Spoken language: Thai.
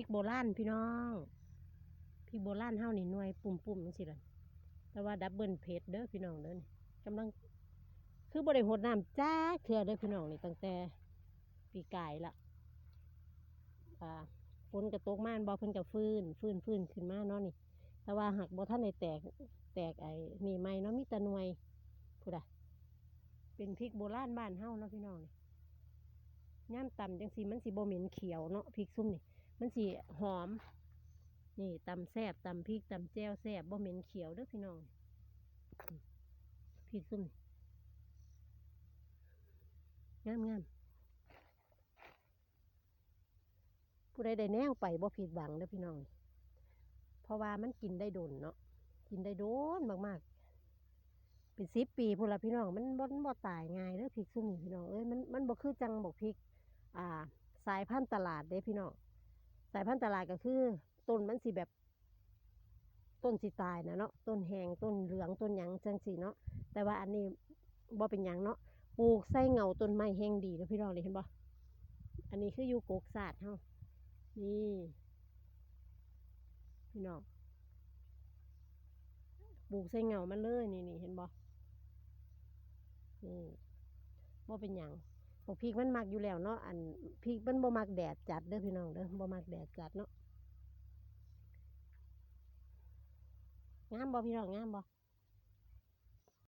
ริกโบราณพี่น้องพริกโบราณเฮานี่หน่วยปุ่มๆจังซี่ล่ะแต่ว่าดับเบิลเพชรเด้อพี่น้องเด้อนี่กำลัง คือบ่ได้หดน้ำจ้าเถื่อเด้อพี่น้องนี่ตั้งแต่ปีกายละอ่าฝนกระตกมานบ่เพิ่นก็ฟื้นฟื้นฟื้นขึ้นมาเนาะนี่ แต่ว่าหากบ่ทันได้แตกแตกไอ้นี่ใหม่เนาะมีต่หน่วยพูดอะเป็นพริกโบราณบ้านเฮาเนาะพี่น้องนี่ย่ามตำจังสีมันสิบ่เหม็นเขียวเนาะพริกซุ่มนี่ มันสิหอม นี่ตำแซบตำพริกตำแจ่วแซบบ่เหม็นเขียวเด้อพี่น้องพริกซุ่มงามงามผู้ใดได้แนวไปบ่ผิดหวังเด้อพี่น้อง เพราะว่ามันกินได้โดนเนาะกินได้โดนมากๆ เป็นสิบปีพุ่นละพี่น้อง มันบ่บ่ตายง่ายเด้อพริกซุ่มนี่พี่น้องเอ้ยมันมันบ่คือจังบอกพริก อ่า สายพันธุ์ตลาดเด้พี่น้อง สายพันธุ์ตลาดก็คือต้นมันสิแบบ ต้นสิตายนะเนาะต้นแหงต้นเหลืองต้นหยังจังสีเนาะแต่ว่าอันนี้บ่เป็นหยังเนาะปลูกใส่เงาต้นไม้แห้งดีเด้อพี่น้องนี่เห็นบ่อันนี้คืออยู่กกศาสตร์เฮานี่พี่น้องปลูกใส่เงามันเลยนี่นี่เห็นบ่นี่บ่เป็นหยัง พวกพริกมันมักอยู่แล้วเนาะอันพริกมันบ่มักแดดจัดเด้อพี่น้องเด้อบ่มักแดดจัดเนาะงามบ่พี่น้องงามบ่